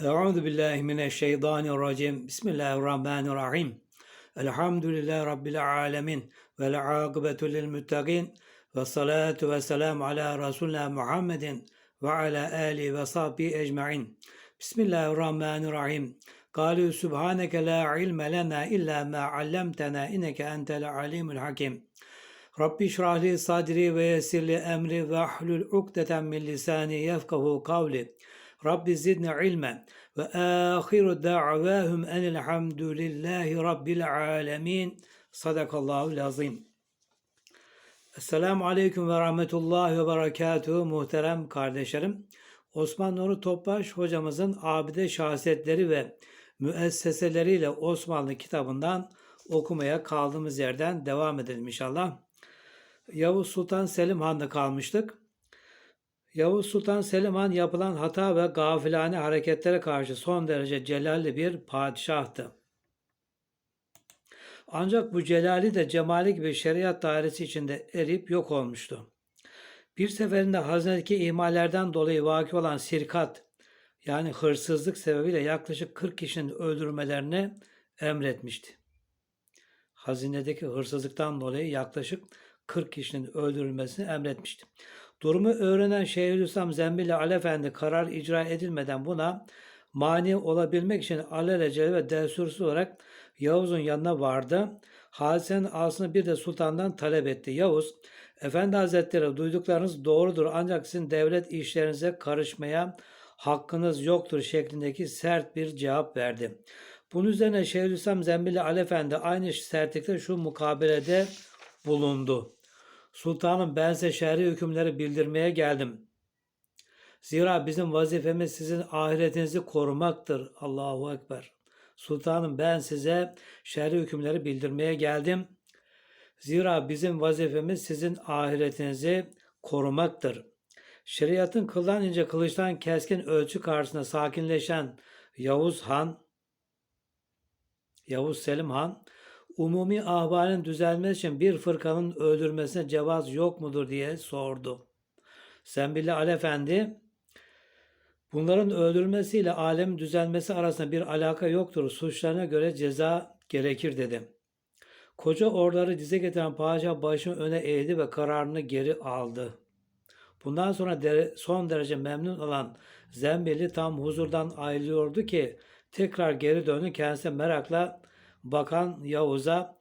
Euzu billahi mineşşeytanirracim. Bismillahirrahmanirrahim. Elhamdülillahi rabbil alamin vel akibetu lil muttaqin ve salatu ve selam ala resulina Muhammedin ve ala ali ve sahbihi ecmaîn. Bismillahirrahmanirrahim. Kalu subhaneke la ilme lena illa ma allamtena inneke entel alimul hakim. Rabbi şrah li sadri ve yessir li emri ve ahlul ukdeten min lisani yefkahu kavli. Rabbi zidni ilmen ve ahiru da'vahum enelhamdülillahi rabbil alemin. Sadakallahu lazim. Esselamu Aleyküm ve Rahmetullahi ve Berekatuhu muhterem kardeşlerim. Osman Nuri Topbaş hocamızın abide şahsiyetleri ve müesseseleriyle Osmanlı kitabından okumaya kaldığımız yerden devam edelim inşallah. Yavuz Sultan Selim Han'da kalmıştık. Yavuz Sultan Selim Han yapılan hata ve gafilane hareketlere karşı son derece celalli bir padişahtı. Ancak bu celali de cemali gibi şeriat dairesi içinde erip yok olmuştu. Bir seferinde hazinedeki ihmallerden dolayı vaki olan sirkat yani hırsızlık sebebiyle yaklaşık 40 kişinin öldürülmelerini emretmişti. Hazinedeki hırsızlıktan dolayı yaklaşık 40 kişinin öldürülmesini emretmişti. Durumu öğrenen Şeyhülislam Zembili Ali Efendi karar icra edilmeden buna mani olabilmek için alelacele ve destursuz olarak Yavuz'un yanına vardı. Hadisenin aslını bir de sultandan talep etti. Yavuz, Efendi Hazretleri duyduklarınız doğrudur ancak sizin devlet işlerinize karışmaya hakkınız yoktur şeklindeki sert bir cevap verdi. Bunun üzerine Şeyhülislam Zembili Ali Efendi aynı sertlikte şu mukabelede bulundu. Sultanım ben size şer'i hükümleri bildirmeye geldim. Zira bizim vazifemiz sizin ahiretinizi korumaktır. Allahu Ekber. Sultanım ben size şer'i hükümleri bildirmeye geldim. Zira bizim vazifemiz sizin ahiretinizi korumaktır. Şeriatın kıldan ince kılıçtan keskin ölçü karşısında sakinleşen Yavuz Han, Yavuz Selim Han, umumi ahvalin düzelmesi için bir fırkanın öldürmesine cevaz yok mudur diye sordu. Senbilli Ali Efendi, bunların öldürülmesiyle alemin düzelmesi arasında bir alaka yoktur. Suçlarına göre ceza gerekir dedi. Koca orları dize getiren padişah başını öne eğdi ve kararını geri aldı. Bundan sonra son derece memnun olan Zembeli tam huzurdan ayrılıyordu ki tekrar geri döndü kendisine merakla bakan Yavuz'a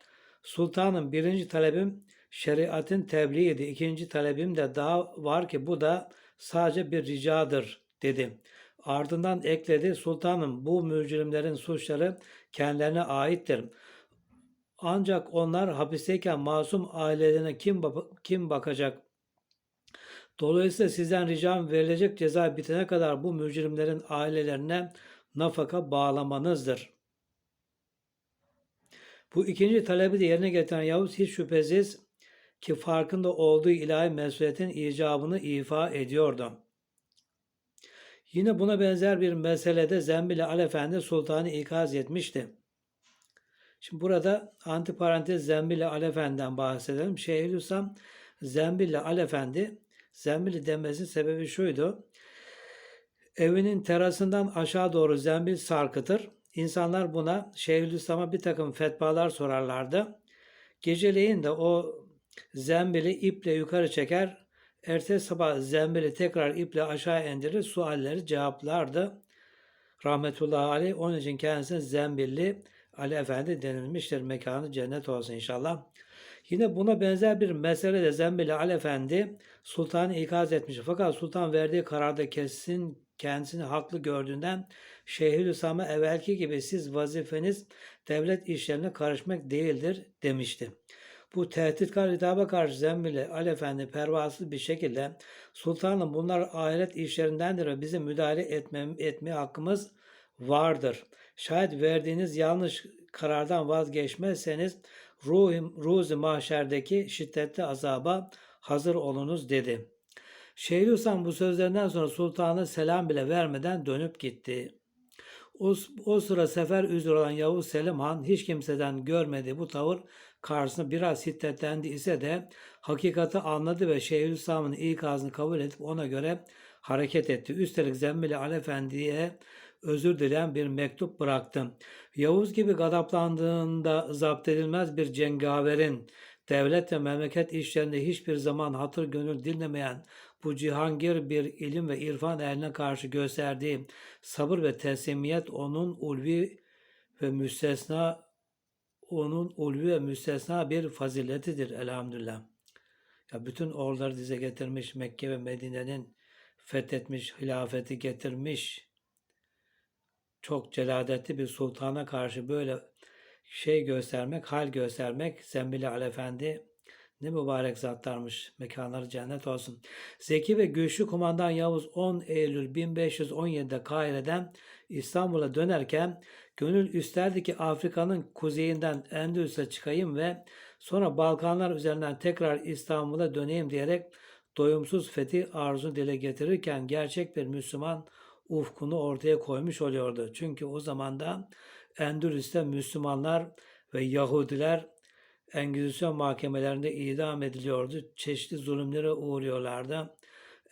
Sultanım birinci talebim şeriatın tebliğiydi. İkinci talebim de daha var ki bu da sadece bir ricadır dedi. Ardından ekledi sultanım bu mücrimlerin suçları kendilerine aittir. Ancak onlar hapisteyken masum ailelerine kim, kim bakacak? Dolayısıyla sizden ricam verilecek ceza bitene kadar bu mücrimlerin ailelerine nafaka bağlamanızdır. Bu ikinci talebi de yerine getiren Yavuz hiç şüphesiz ki farkında olduğu ilahi mesuliyetin icabını ifa ediyordu. Yine buna benzer bir meselede Zembili Ali Efendi Sultan'ı ikaz etmişti. Şimdi burada antiparantez Zembili Ali Efendi'den bahsedelim. Şeyhülislam Zembili Ali Efendi, Zembili demesinin sebebi şuydu. Evinin terasından aşağı doğru zembil sarkıtır. İnsanlar buna Şeyhülislam'a bir takım fetvalar sorarlardı. Geceleyin de o zembili iple yukarı çeker. Ertesi sabah zembili tekrar iple aşağı indirir. Sualleri cevaplardı. Rahmetullahi aleyh. Onun için kendisine zembilli Ali Efendi denilmiştir. Mekanı cennet olsun inşallah. Yine buna benzer bir mesele de Zembili Ali Efendi sultanı ikaz etmiş. Fakat sultan verdiği kararda kesin kendisini haklı gördüğünden Şeyhülislam'a evvelki gibi siz vazifeniz devlet işlerine karışmak değildir demişti. Bu tehditkar hitaba karşı Zembili Ali Efendi pervasız bir şekilde sultanım bunlar ahiret işlerindendir ve bizim müdahale etme, etmeye hakkımız vardır. Şayet verdiğiniz yanlış karardan vazgeçmezseniz ruhim, ruzi mahşerdeki şiddetli azaba hazır olunuz dedi. Şeyhülislam bu sözlerinden sonra sultanı selam bile vermeden dönüp gitti. O, o sıra sefer üzere olan Yavuz Selim Han hiç kimseden görmediği bu tavır karşısında biraz hiddetlendi ise de hakikati anladı ve Şeyhülislam'ın ikazını kabul edip ona göre hareket etti. Üstelik Zembili Ali Efendi'ye özür dileyen bir mektup bıraktı. Yavuz gibi gadaplandığında zapt edilmez bir cengaverin devlet ve memleket işlerinde hiçbir zaman hatır gönül dinlemeyen bu cihangir bir ilim ve irfan eline karşı gösterdiği sabır ve teslimiyet onun ulvi ve müstesna onun ulvi ve müstesna bir faziletidir elhamdülillah. Ya bütün orduları dize getirmiş, Mekke ve Medine'nin fethetmiş, hilafeti getirmiş. Çok celadetli bir sultana karşı böyle şey göstermek, hal göstermek Zembili Alefendi ne mübarek zatlarmış. Mekanları cennet olsun. Zeki ve güçlü kumandan Yavuz 10 Eylül 1517'de Kahire'den İstanbul'a dönerken gönül isterdi ki Afrika'nın kuzeyinden Endülüs'e çıkayım ve sonra Balkanlar üzerinden tekrar İstanbul'a döneyim diyerek doyumsuz fethi arzu dile getirirken gerçek bir Müslüman ufkunu ortaya koymuş oluyordu. Çünkü o zaman da Endülüs'te Müslümanlar ve Yahudiler Engizisyon mahkemelerinde idam ediliyordu. Çeşitli zulümlere uğruyorlardı.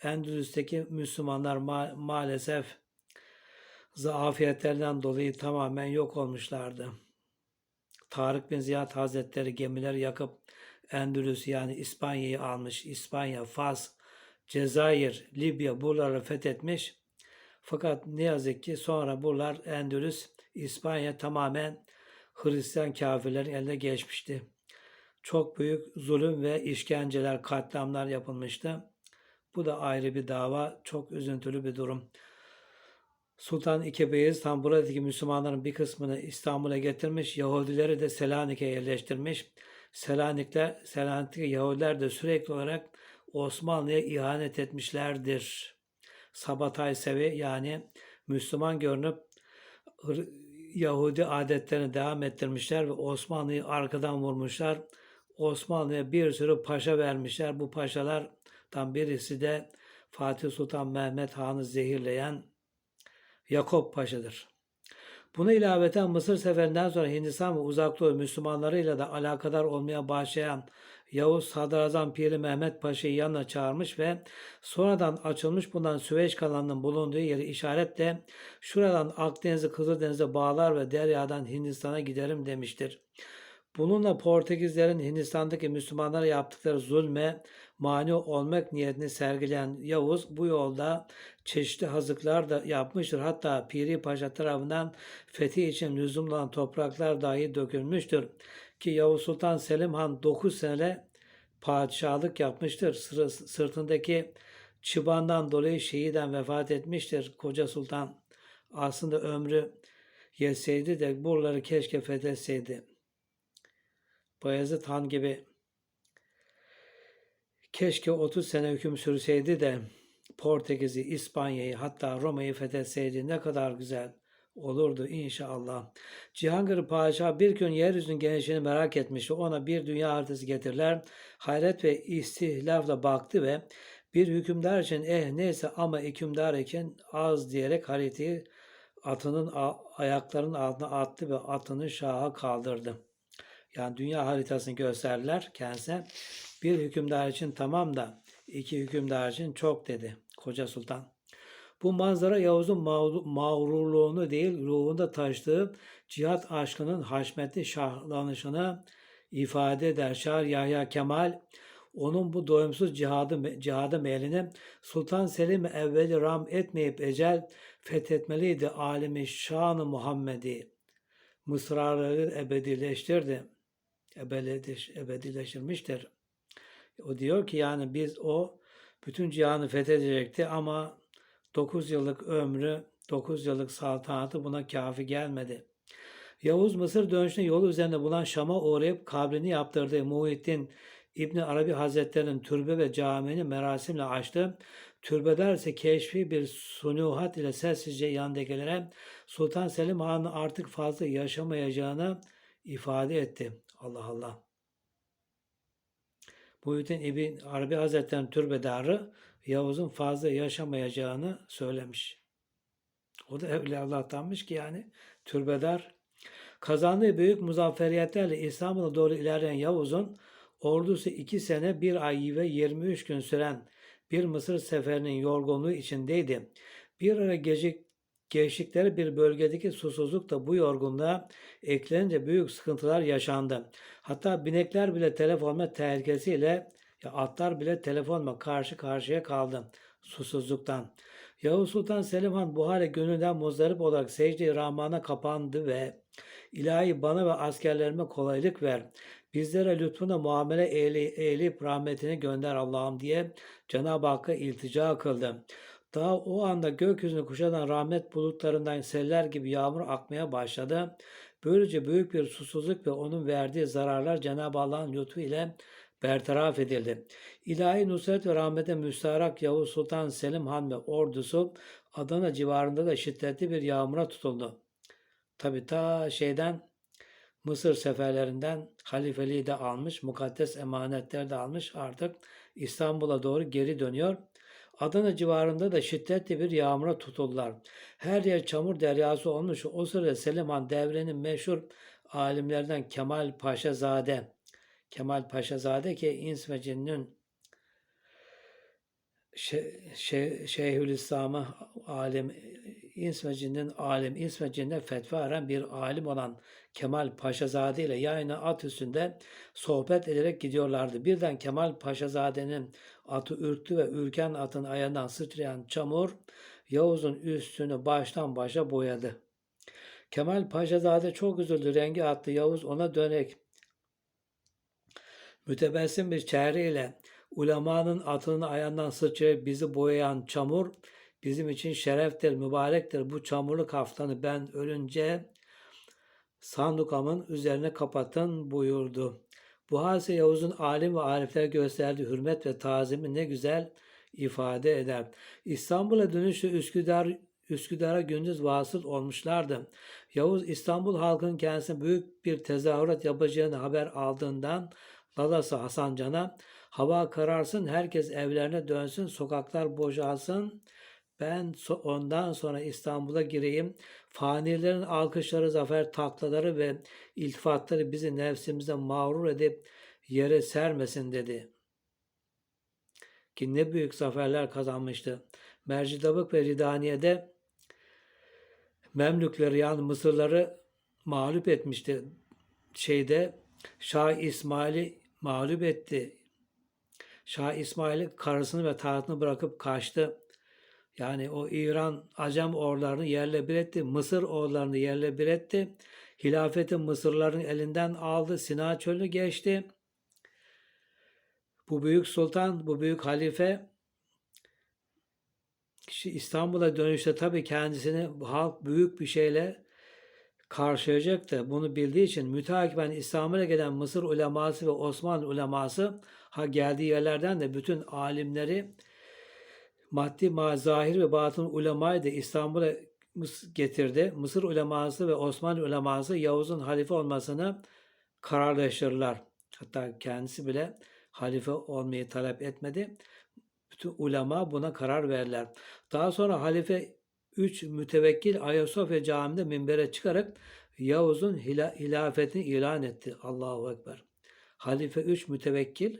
Endülüs'teki Müslümanlar ma- maalesef zafiyetlerden dolayı tamamen yok olmuşlardı. Tarık bin Ziyad Hazretleri gemileri yakıp Endülüs yani İspanya'yı almış. İspanya, Fas, Cezayir, Libya buraları fethetmiş. Fakat ne yazık ki sonra buralar Endülüs, İspanya tamamen Hristiyan kafirlerin eline geçmişti. Çok büyük zulüm ve işkenceler, katliamlar yapılmıştı. Bu da ayrı bir dava, çok üzüntülü bir durum. Sultan II. Beyazıt buradaki Müslümanların bir kısmını İstanbul'a getirmiş, Yahudileri de Selanik'e yerleştirmiş. Selanik'te, Selanik'teki Yahudiler de sürekli olarak Osmanlı'ya ihanet etmişlerdir. Sabatay sevi yani Müslüman görünüp Yahudi adetlerini devam ettirmişler ve Osmanlı'yı arkadan vurmuşlar. Osmanlı'ya bir sürü paşa vermişler. Bu paşalardan birisi de Fatih Sultan Mehmet Han'ı zehirleyen Yakup Paşa'dır. Buna ilaveten Mısır seferinden sonra Hindistan ve Uzak Doğu Müslümanlarıyla da alakadar olmaya başlayan Yavuz Sadrazam Piri Mehmet Paşa'yı yanına çağırmış ve sonradan açılmış bulunan Süveyş kanalının bulunduğu yeri işaretle şuradan Akdeniz'i Kızıldeniz'e bağlar ve deryadan Hindistan'a giderim demiştir. Bununla Portekizlerin Hindistan'daki Müslümanlara yaptıkları zulme mani olmak niyetini sergileyen Yavuz bu yolda çeşitli hazıklar da yapmıştır. Hatta Piri Paşa tarafından fethi için lüzumlu olan topraklar dahi dökülmüştür. Ki Yavuz Sultan Selim Han 9 sene padişahlık yapmıştır. Sırtındaki çıbandan dolayı şehiden vefat etmiştir Koca Sultan. Aslında ömrü yetseydi de buraları keşke fethetseydi. Bayezid Han gibi keşke 30 sene hüküm sürseydi de Portekiz'i, İspanya'yı hatta Roma'yı fethetseydi ne kadar güzel olurdu inşallah. Cihangir Paşa bir gün yeryüzünün genişliğini merak etmişti. Ona bir dünya haritası getirler. Hayret ve istihlafla baktı ve bir hükümdar için eh neyse ama hükümdar için az diyerek haritayı atının ayaklarının altına attı ve atını şaha kaldırdı. Yani dünya haritasını gösterdiler kendisine. Bir hükümdar için tamam da iki hükümdar için çok dedi Koca Sultan. Bu manzara Yavuz'un mağrurluğunu değil, ruhunda taştığı cihat aşkının haşmetli şahlanışını ifade eder. Şah Yahya Kemal onun bu doyumsuz cihadı, cihadı meylini Sultan Selim evveli ram etmeyip ecel fethetmeliydi alemi şanı Muhammed'i. Mısraları ebedileştirdi. Ebedileş, ebedileştirmiştir. O diyor ki yani biz o bütün cihanı fethedecekti ama 9 yıllık ömrü, 9 yıllık saltanatı buna kafi gelmedi. Yavuz Mısır dönüşünde yolu üzerinde bulan Şam'a uğrayıp kabrini yaptırdığı Muhittin İbni Arabi Hazretleri'nin türbe ve camini merasimle açtı. Türbeler ise keşfi bir sunuhat ile sessizce yandakilere Sultan Selim Han'ın artık fazla yaşamayacağını ifade etti. Allah Allah. Muhittin İbn Arabi Hazretleri'nin türbedarı Yavuz'un fazla yaşamayacağını söylemiş. O da öyle Allah'tanmış ki yani türbedar. Kazandığı büyük muzafferiyetlerle İstanbul'a doğru ilerleyen Yavuz'un ordusu iki sene bir ay ve 23 gün süren bir Mısır seferinin yorgunluğu içindeydi. Bir ara gecik geçtikleri bir bölgedeki susuzluk da bu yorgunluğa eklenince büyük sıkıntılar yaşandı. Hatta binekler bile telef olma tehlikesiyle ya atlar bile telef olma karşı karşıya kaldı susuzluktan. Yavuz Sultan Selim Han bu hale gönülden muzdarip olarak secde-i Rahman'a kapandı ve ilahi bana ve askerlerime kolaylık ver. Bizlere lütfuna muamele eyle, eyleyip rahmetini gönder Allah'ım diye Cenab-ı Hakk'a iltica kıldı. Daha o anda gökyüzünü kuşatan rahmet bulutlarından seller gibi yağmur akmaya başladı. Böylece büyük bir susuzluk ve onun verdiği zararlar Cenab-ı Allah'ın lütfu ile bertaraf edildi. İlahi nusret ve rahmete müstarak Yavuz Sultan Selim Han ve ordusu Adana civarında da şiddetli bir yağmura tutuldu. Tabi ta şeyden Mısır seferlerinden halifeliği de almış, mukaddes emanetler de almış artık İstanbul'a doğru geri dönüyor. Adana civarında da şiddetli bir yağmura tutuldular. Her yer çamur deryası olmuş. O sırada Selim Han devrenin meşhur alimlerden Kemal Paşazade, Kemal Paşazade ki İns ve Cinn'in şey, şey, Şeyhülislam'ı alim, İns ve Cinn'in alim, İns ve Cinn'e fetva veren bir alim olan Kemal Paşazade ile yayına at üstünde sohbet ederek gidiyorlardı. Birden Kemal Paşazade'nin atı ürktü ve ürken atın ayağından sıçrayan çamur Yavuz'un üstünü baştan başa boyadı. Kemal Paşazade çok üzüldü. Rengi attı. Yavuz ona dönerek mütebessim bir çehreyle ulemanın atının ayağından sıçrayıp bizi boyayan çamur bizim için şereftir, mübarektir. Bu çamurlu kaftanı ben ölünce sandukamın üzerine kapatın buyurdu. Bu hadise Yavuz'un alim ve arifler gösterdiği hürmet ve tazimi ne güzel ifade eder. İstanbul'a dönüşü Üsküdar Üsküdar'a gündüz vasıl olmuşlardı. Yavuz İstanbul halkının kendisine büyük bir tezahürat yapacağını haber aldığından Lalası Hasan Can'a hava kararsın, herkes evlerine dönsün, sokaklar boşalsın. Ben ondan sonra İstanbul'a gireyim. Fanilerin alkışları, zafer taklaları ve iltifatları bizi nefsimize mağrur edip yere sermesin dedi. Ki ne büyük zaferler kazanmıştı. Mercidabık ve Ridaniye'de Memlükleri yani Mısırları mağlup etmişti. Şeyde Şah İsmail'i mağlup etti. Şah İsmail karısını ve tahtını bırakıp kaçtı. Yani o İran Acem orlarını yerle bir etti. Mısır orlarını yerle bir etti. Hilafeti Mısırların elinden aldı. Sina çölünü geçti. Bu büyük sultan, bu büyük halife İstanbul'a dönüşte tabii kendisini halk büyük bir şeyle karşılayacaktı. Bunu bildiği için müteakiben İstanbul'a gelen Mısır uleması ve Osmanlı uleması ha geldiği yerlerden de bütün alimleri maddi ma zahir ve batın ulemayı da İstanbul'a getirdi. Mısır uleması ve Osmanlı uleması Yavuz'un halife olmasını kararlaştırırlar. Hatta kendisi bile halife olmayı talep etmedi. Bütün ulema buna karar verirler. Daha sonra halife 3 mütevekkil Ayasofya Camii'nde minbere çıkarak Yavuz'un hila, hilafetini ilan etti. Allahu Ekber. Halife 3 mütevekkil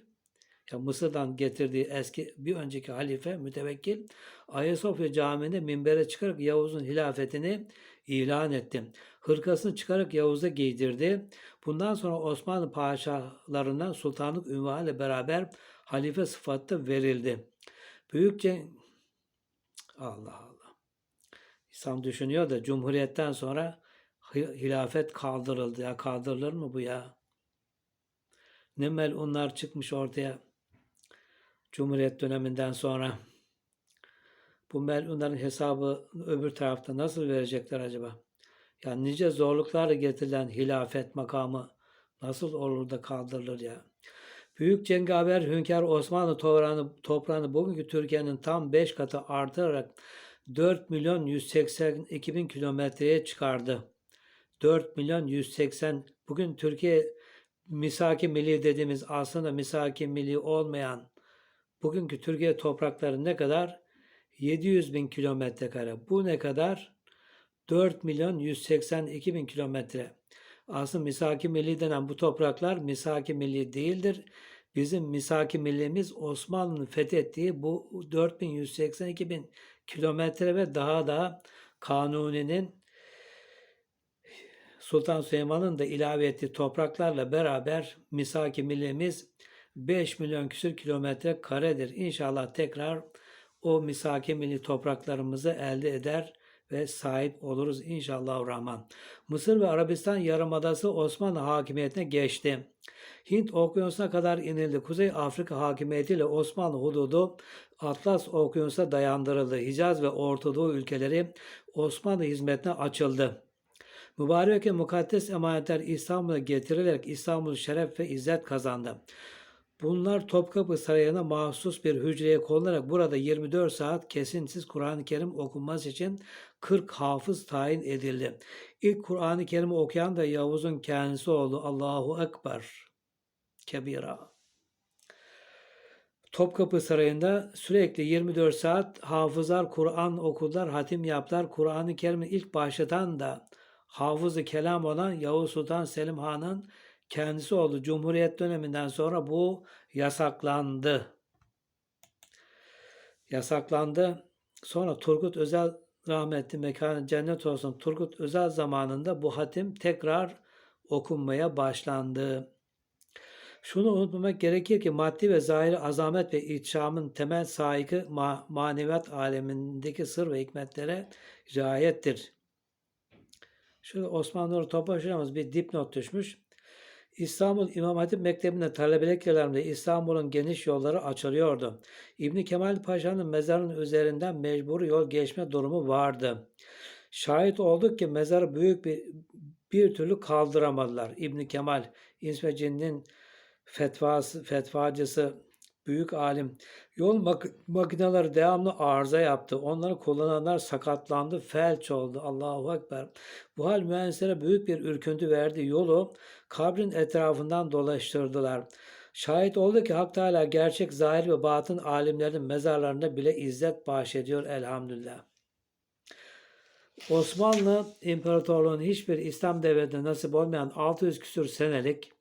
ya Mısır'dan getirdiği eski bir önceki halife mütevekkil Ayasofya Camii'nde minbere çıkarak Yavuz'un hilafetini ilan etti. Hırkasını çıkarak Yavuz'a giydirdi. Bundan sonra Osmanlı paşalarından sultanlık ünvanı beraber halife sıfatı verildi. Büyükçe Allah Allah. İslam düşünüyor da Cumhuriyet'ten sonra hilafet kaldırıldı. Ya kaldırılır mı bu ya? Ne melunlar çıkmış ortaya. Cumhuriyet döneminden sonra. Bu melunların hesabı öbür tarafta nasıl verecekler acaba? Yani nice zorluklarla getirilen hilafet makamı nasıl olur da kaldırılır ya? Büyük cengaver hünkâr Osmanlı toprağını, toprağını bugünkü Türkiye'nin tam 5 katı artırarak 4 milyon 182 bin kilometreye çıkardı. 4 milyon 180 bugün Türkiye misaki milli dediğimiz aslında misaki milli olmayan bugünkü Türkiye toprakları ne kadar? 700 bin kilometre kare. Bu ne kadar? 4 milyon 182 bin kilometre. Aslında misaki milli denen bu topraklar misaki milli değildir. Bizim misaki millimiz Osmanlı'nın fethettiği bu 4182 bin kilometre ve daha da Kanuni'nin Sultan Süleyman'ın da ilave ettiği topraklarla beraber misaki millimiz 5 milyon küsür kilometre karedir. İnşallah tekrar o misaki milli topraklarımızı elde eder ve sahip oluruz inşallah rahman. Mısır ve Arabistan yarımadası Osmanlı hakimiyetine geçti. Hint okyanusuna kadar inildi. Kuzey Afrika hakimiyetiyle Osmanlı hududu Atlas okyanusuna dayandırıldı. Hicaz ve Orta Doğu ülkeleri Osmanlı hizmetine açıldı. Mübarek ve mukaddes emanetler İstanbul'a getirilerek İstanbul şeref ve izzet kazandı. Bunlar Topkapı Sarayı'na mahsus bir hücreye konularak burada 24 saat kesintisiz Kur'an-ı Kerim okunması için 40 hafız tayin edildi. İlk Kur'an-ı Kerim'i okuyan da Yavuz'un kendisi oldu. Allahu Ekber. Kebira. Topkapı Sarayı'nda sürekli 24 saat hafızlar Kur'an okurlar, hatim yaptılar. Kur'an-ı Kerim'i ilk başlatan da hafızı kelam olan Yavuz Sultan Selim Han'ın kendisi oldu. Cumhuriyet döneminden sonra bu yasaklandı. Yasaklandı. Sonra Turgut Özel rahmetli mekanı cennet olsun. Turgut Özel zamanında bu hatim tekrar okunmaya başlandı. Şunu unutmamak gerekir ki maddi ve zahiri azamet ve ihtişamın temel sahibi ma- maneviyat alemindeki sır ve hikmetlere riayettir. Şöyle Osman Nuri Topbaş hocamız bir dipnot düşmüş. İstanbul İmam Hatip Mektebi'nde talebelik yıllarında İstanbul'un geniş yolları açılıyordu. İbni Kemal Paşa'nın mezarının üzerinden mecbur yol geçme durumu vardı. Şahit olduk ki mezarı büyük bir bir türlü kaldıramadılar. İbni Kemal İsmeci'nin fetvası, fetvacısı, büyük alim. Yol mak- makineleri devamlı arıza yaptı. Onları kullananlar sakatlandı, felç oldu. Allahu Ekber. Bu hal mühendislere büyük bir ürküntü verdi. Yolu kabrin etrafından dolaştırdılar. Şahit oldu ki Hak Teala gerçek zahir ve batın alimlerin mezarlarında bile izzet bahşediyor elhamdülillah. Osmanlı İmparatorluğu'nun hiçbir İslam devletine nasip olmayan 600 küsür senelik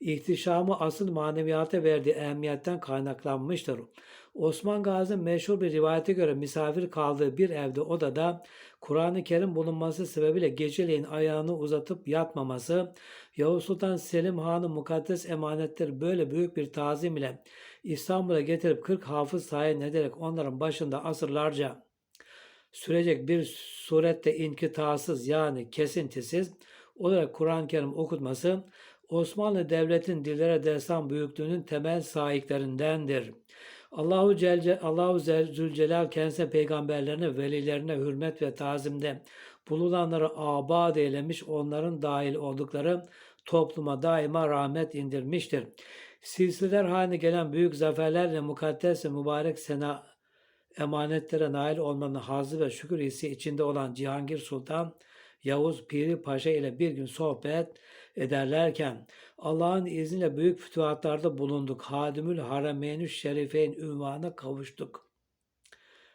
ihtişamı asıl maneviyata verdiği ehemmiyetten kaynaklanmıştır. Osman Gazi'nin meşhur bir rivayete göre misafir kaldığı bir evde odada Kur'an-ı Kerim bulunması sebebiyle geceleyin ayağını uzatıp yatmaması, Yavuz Sultan Selim Han'ın mukaddes emanetleri böyle büyük bir tazim ile İstanbul'a getirip 40 hafız tayin ederek onların başında asırlarca sürecek bir surette inkitasız yani kesintisiz olarak Kur'an-ı Kerim okutması Osmanlı Devleti'nin dillere destan büyüklüğünün temel sahiplerindendir. Allahu Celce, Allahu Zülcelal kendisine peygamberlerine, velilerine hürmet ve tazimde bulunanları abad eylemiş, onların dahil oldukları topluma daima rahmet indirmiştir. Silsileler haline gelen büyük zaferlerle mukaddes ve mübarek sena emanetlere nail olmanın hazzı ve şükür hissi içinde olan Cihangir Sultan Yavuz Piri Paşa ile bir gün sohbet ederlerken Allah'ın izniyle büyük fütuhatlarda bulunduk. Hadimül Harameynü Şerifeyn ünvanına kavuştuk.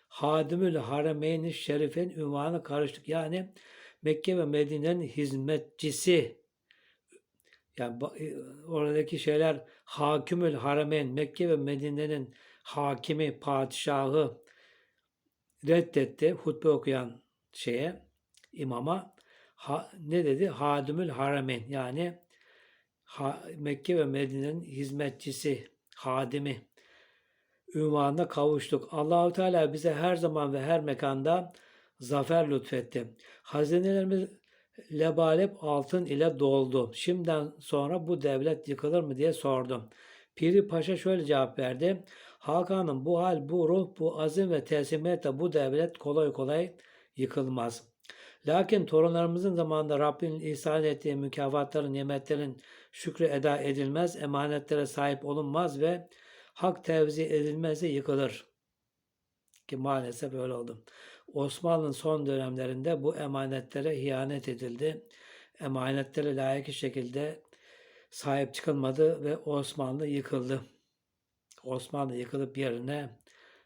Hadimül Harameynü Şerifeyn ünvanına karıştık. Yani Mekke ve Medine'nin hizmetçisi. Yani oradaki şeyler Hakimül Harameyn, Mekke ve Medine'nin hakimi, padişahı reddetti hutbe okuyan şeye, imama ha, ne dedi? Hadimül Harameyn yani Mekke ve Medine'nin hizmetçisi, hadimi ünvanına kavuştuk. Allahu Teala bize her zaman ve her mekanda zafer lütfetti. Hazinelerimiz lebalep altın ile doldu. Şimdiden sonra bu devlet yıkılır mı diye sordum. Piri Paşa şöyle cevap verdi. Hakan'ın bu hal, bu ruh, bu azim ve teslimiyetle bu devlet kolay kolay yıkılmaz. Lakin torunlarımızın zamanında Rabbin ihsan ettiği mükafatların, nimetlerin şükrü eda edilmez, emanetlere sahip olunmaz ve hak tevzi edilmezse yıkılır. Ki maalesef öyle oldu. Osmanlı'nın son dönemlerinde bu emanetlere ihanet edildi. Emanetlere layık şekilde sahip çıkılmadı ve Osmanlı yıkıldı. Osmanlı yıkılıp yerine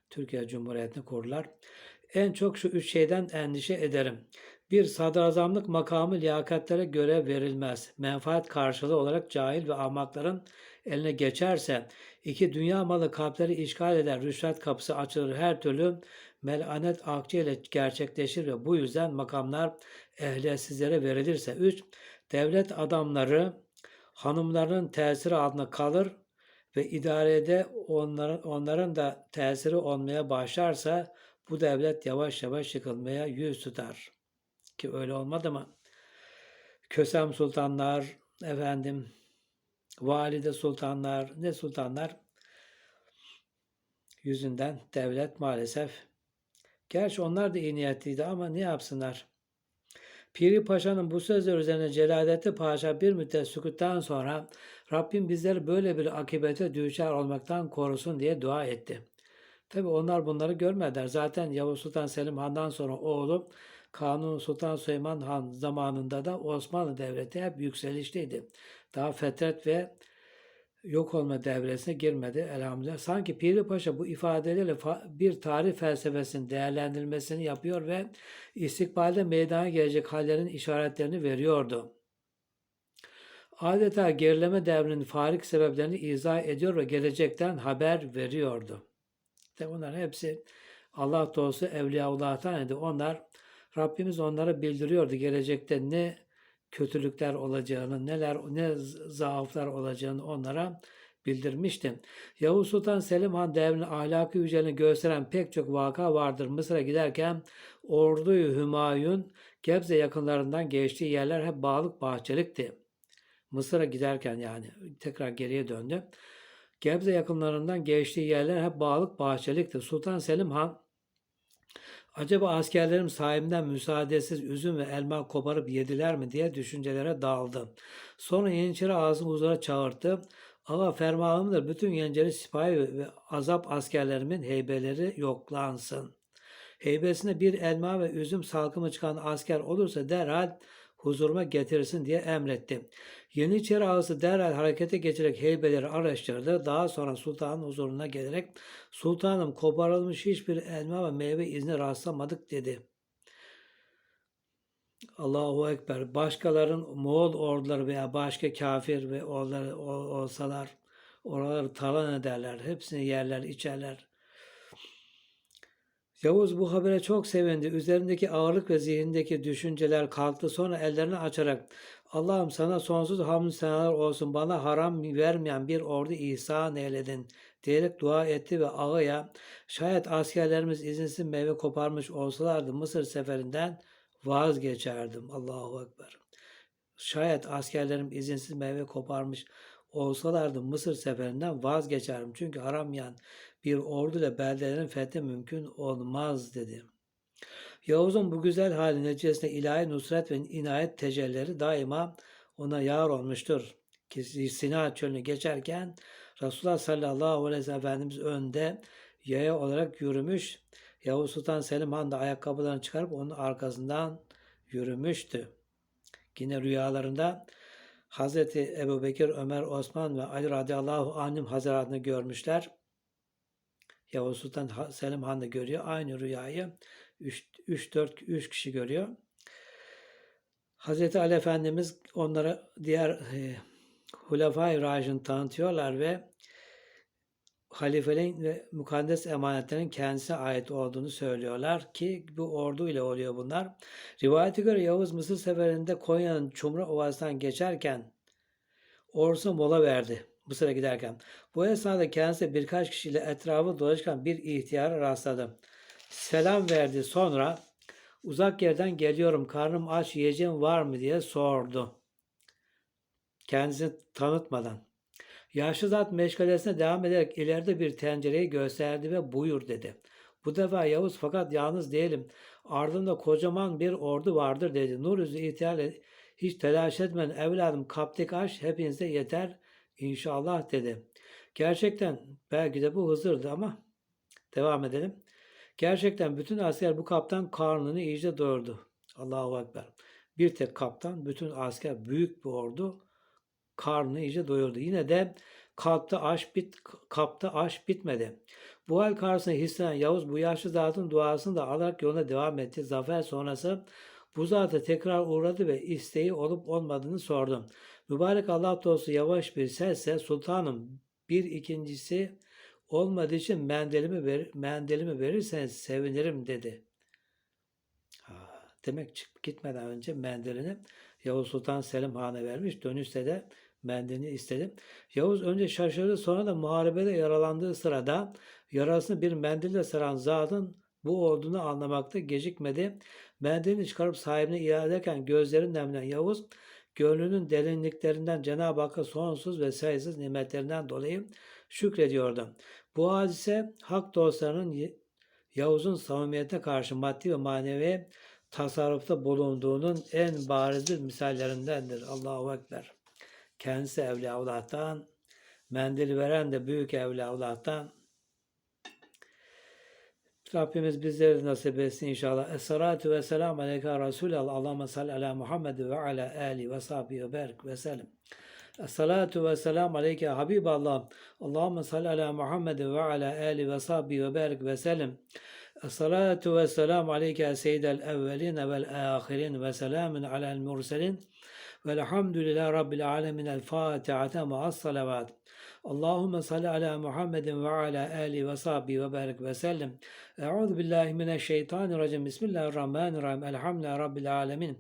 Türkiye Cumhuriyeti'ni kurdular. En çok şu üç şeyden endişe ederim. Bir sadrazamlık makamı liyakatlere göre verilmez. Menfaat karşılığı olarak cahil ve ahmakların eline geçerse, iki dünya malı kalpleri işgal eder, rüşvet kapısı açılır, her türlü melanet akçe ile gerçekleşir ve bu yüzden makamlar ehliyetsizlere verilirse. 3. Devlet adamları hanımların tesiri altında kalır ve idarede onların, onların da tesiri olmaya başlarsa bu devlet yavaş yavaş yıkılmaya yüz tutar. Ki öyle olmadı mı? Kösem sultanlar, efendim, valide sultanlar, ne sultanlar yüzünden devlet maalesef. Gerçi onlar da iyi niyetliydi ama ne yapsınlar? Piri Paşa'nın bu sözler üzerine Celalettin Paşa bir müddet sükuttan sonra Rabbim bizleri böyle bir akibete düçar olmaktan korusun diye dua etti. Tabi onlar bunları görmediler. Zaten Yavuz Sultan Selim Han'dan sonra oğlu Kanuni Sultan Süleyman Han zamanında da Osmanlı Devleti hep yükselişteydi. Daha fetret ve yok olma devresine girmedi elhamdülillah. Sanki Piri Paşa bu ifadelerle fa- bir tarih felsefesinin değerlendirmesini yapıyor ve istikbalde meydana gelecek hallerin işaretlerini veriyordu. Adeta gerileme devrinin farik sebeplerini izah ediyor ve gelecekten haber veriyordu. Tabi bunların hepsi Allah dostu Evliyaullah'tan idi. Onlar Rabbimiz onlara bildiriyordu gelecekte ne kötülükler olacağını, neler ne zaaflar olacağını onlara bildirmişti. Yavuz Sultan Selim Han devrinin ahlaki yüceliğini gösteren pek çok vaka vardır. Mısır'a giderken orduyu Hümayun Gebze yakınlarından geçtiği yerler hep bağlık bahçelikti. Mısır'a giderken yani tekrar geriye döndü. Gebze yakınlarından geçtiği yerler hep bağlık bahçelikti. Sultan Selim Han acaba askerlerim sahibimden müsaadesiz üzüm ve elma koparıp yediler mi diye düşüncelere daldı. Sonra Yeniçeri ağzını huzura çağırdı. Ağa fermanımdır bütün Yeniçeri sipahi ve azap askerlerimin heybeleri yoklansın. Heybesine bir elma ve üzüm salkımı çıkan asker olursa derhal huzuruma getirsin diye emretti. Yeniçeri ağası derhal harekete geçerek heybeleri araştırdı. Daha sonra sultanın huzuruna gelerek sultanım koparılmış hiçbir elma ve meyve izni rastlamadık dedi. Allahu Ekber. Başkaların Moğol orduları veya başka kafir ve orduları olsalar oraları talan ederler. Hepsini yerler, içerler. Yavuz bu habere çok sevindi. Üzerindeki ağırlık ve zihnindeki düşünceler kalktı. Sonra ellerini açarak Allah'ım sana sonsuz hamd senalar olsun. Bana haram vermeyen bir ordu ihsan eyledin diyerek dua etti ve ağaya şayet askerlerimiz izinsiz meyve koparmış olsalardı Mısır seferinden vazgeçerdim. Allahu Ekber. Şayet askerlerim izinsiz meyve koparmış olsalardı Mısır seferinden vazgeçerim. Çünkü haram yan bir orduyla beldelerin fethi mümkün olmaz dedi. Yavuz'un bu güzel hali neticesinde ilahi nusret ve inayet tecellileri daima ona yar olmuştur. Sina çölünü geçerken Resulullah sallallahu aleyhi ve sellem Efendimiz önde yaya olarak yürümüş. Yavuz Sultan Selim Han da ayakkabılarını çıkarıp onun arkasından yürümüştü. Yine rüyalarında Hazreti Ebu Bekir, Ömer, Osman ve Ali radıyallahu anhüm hazretlerini görmüşler. Yavuz Sultan Selim Han da görüyor. Aynı rüyayı 3-4 3 kişi görüyor. Hazreti Ali Efendimiz onlara diğer e, Hulefai Rajin tanıtıyorlar ve halifelerin ve mukaddes emanetlerin kendisine ait olduğunu söylüyorlar ki bu ordu ile oluyor bunlar. Rivayete göre Yavuz Mısır seferinde Konya'nın Çumra Ovası'ndan geçerken ordusu mola verdi. Mısır'a giderken. Bu esnada kendisi birkaç kişiyle etrafı dolaşırken bir ihtiyara rastladı. Selam verdi sonra uzak yerden geliyorum karnım aç yiyeceğim var mı diye sordu. Kendisini tanıtmadan. Yaşlı zat meşgalesine devam ederek ileride bir tencereyi gösterdi ve buyur dedi. Bu defa Yavuz fakat yalnız değilim. Ardında kocaman bir ordu vardır dedi. Nur yüzü ihtiyarla hiç telaş etmeyin evladım kaptik aş hepinize yeter İnşallah dedi. Gerçekten belki de bu Hızır'dı ama devam edelim. Gerçekten bütün asker bu kaptan karnını iyice doyurdu. Allahu Ekber. Bir tek kaptan bütün asker büyük bir ordu karnını iyice doyurdu. Yine de kalktı aş bit kapta aş bitmedi. Bu hal karşısında hisseden Yavuz bu yaşlı zatın duasını da alarak yoluna devam etti. Zafer sonrası bu zata tekrar uğradı ve isteği olup olmadığını sordu. Mübarek Allah dostu yavaş bir sesle sultanım bir ikincisi Olmadığı için mendilimi, ver, mendilimi verirseniz sevinirim dedi. Ha, demek çıkıp gitmeden önce mendilini Yavuz Sultan Selim Han'a vermiş. Dönüşte de mendilini istedim. Yavuz önce şaşırdı sonra da muharebede yaralandığı sırada yarasını bir mendille saran zatın bu olduğunu anlamakta gecikmedi. Mendilini çıkarıp sahibine iade ederken gözlerin nemlen Yavuz gönlünün derinliklerinden Cenab-ı Hakk'a sonsuz ve sayısız nimetlerinden dolayı şükrediyordu. Bu hadise hak dostlarının Yavuz'un samimiyetine karşı maddi ve manevi tasarrufta bulunduğunun en bariz misallerindendir. Allahu Ekber. Kendisi Evliyaullah'tan, mendil veren de büyük Evliyaullah'tan. Rabbimiz bizleri nasip etsin inşallah. Esselatu ve selamu aleyke Resulallah. Allahümme salli ala Muhammed ve ala ali ve sahbihi ve berk ve sellem. Esselatu ve selamu aleyke Habiballah. Allahümme salli ala Muhammed ve ala ali ve sahbihi ve berk ve sellem. Esselatu ve selamu aleyke seyyidel evveline vel ahirin ve selamun alel murselin. Velhamdülillahi Rabbil alemin. El Fatiha ma'as salavat. Allahümme salli ala Muhammedin ve ala ali ve sahbihi ve barik ve sellem. Euzu billahi mineşşeytanirracim. Bismillahirrahmanirrahim. Elhamdülillahi Rabbil alemin.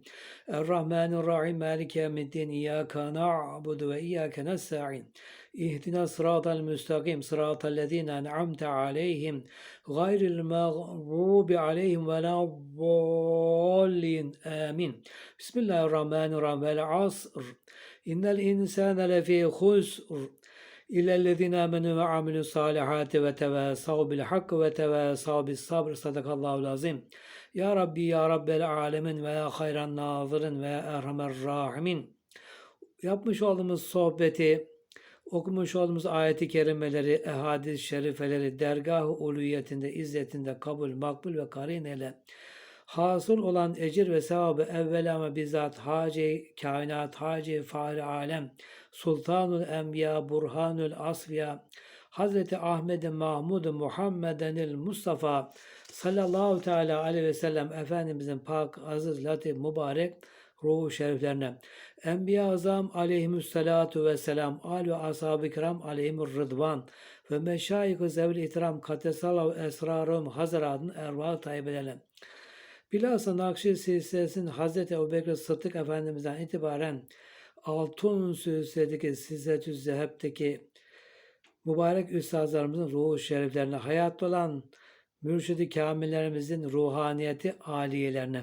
Errahmanirrahim. Maliki yevmiddin. İyyâke na'budu ve iyyâke nesta'in. İhdina sıratal müstakim. Sıratal lezîne en'amte aleyhim. Gayril mağrubi aleyhim ve la dallin. Amin. Bismillahirrahmanirrahim. Vel asr. İnnel insâne lefî husr. İllellezine amenu ve amilu salihati ve tevasav bil hakkı ve tevasav bis sabr. Sadakallahu azim. Ya Rabbi ya Rabbel alemin ve ya hayran nazirin ve erhamer rahimin. Yapmış olduğumuz sohbeti, okumuş olduğumuz ayeti kerimeleri, ehadis şerifeleri dergah-ı uluyetinde, izzetinde kabul, makbul ve karin ile hasıl olan ecir ve sevabı evvel ama bizzat haci kainat, haci fahri alem, Sultanul Enbiya, Burhanül Asfiya, Hazreti Ahmed Mahmud Muhammedenil Mustafa sallallahu teala aleyhi ve sellem Efendimizin pak, aziz, latif, mübarek ruhu şeriflerine, Enbiya azam aleyhimüssalatu vesselam, al ve ashab-ı kiram aleyhimur rıdvan ve meşayik-ı zevl itiram katesallav esrarum hazratın ervah tayyibelerine. Bilhassa Nakşi silsilesinin Hazreti Ebu Bekir Sıddık Efendimiz'den itibaren Altın Silsile'deki Silsiletü Zeheb'deki mübarek üstazlarımızın ruhu şeriflerine, hayatta olan mürşidi kamillerimizin ruhaniyeti aliyelerine,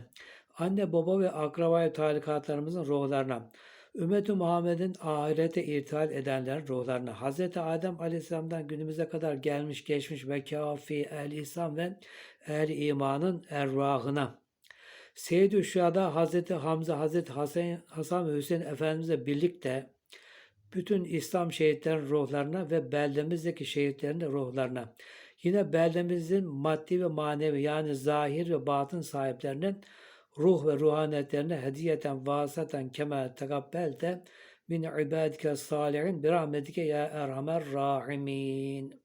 anne baba ve akraba talikatlarımızın ruhlarına, Ümmet-i Muhammed'in ahirete irtihal edenlerin ruhlarına, Hz. Adem Aleyhisselam'dan günümüze kadar gelmiş geçmiş ve kafi el İslam ve el imanın ervahına, Seyyid-i Şuhada Hazreti Hamza, Hazreti Hasan, Hasan ve Hüseyin Efendimizle birlikte bütün İslam şehitlerin ruhlarına ve beldemizdeki şehitlerin de ruhlarına, yine beldemizin maddi ve manevi yani zahir ve batın sahiplerinin ruh ve ruhaniyetlerine hediyeten vasaten kema tekabbelte min ibadike salihin bir rahmetike ya erhamer rahimin.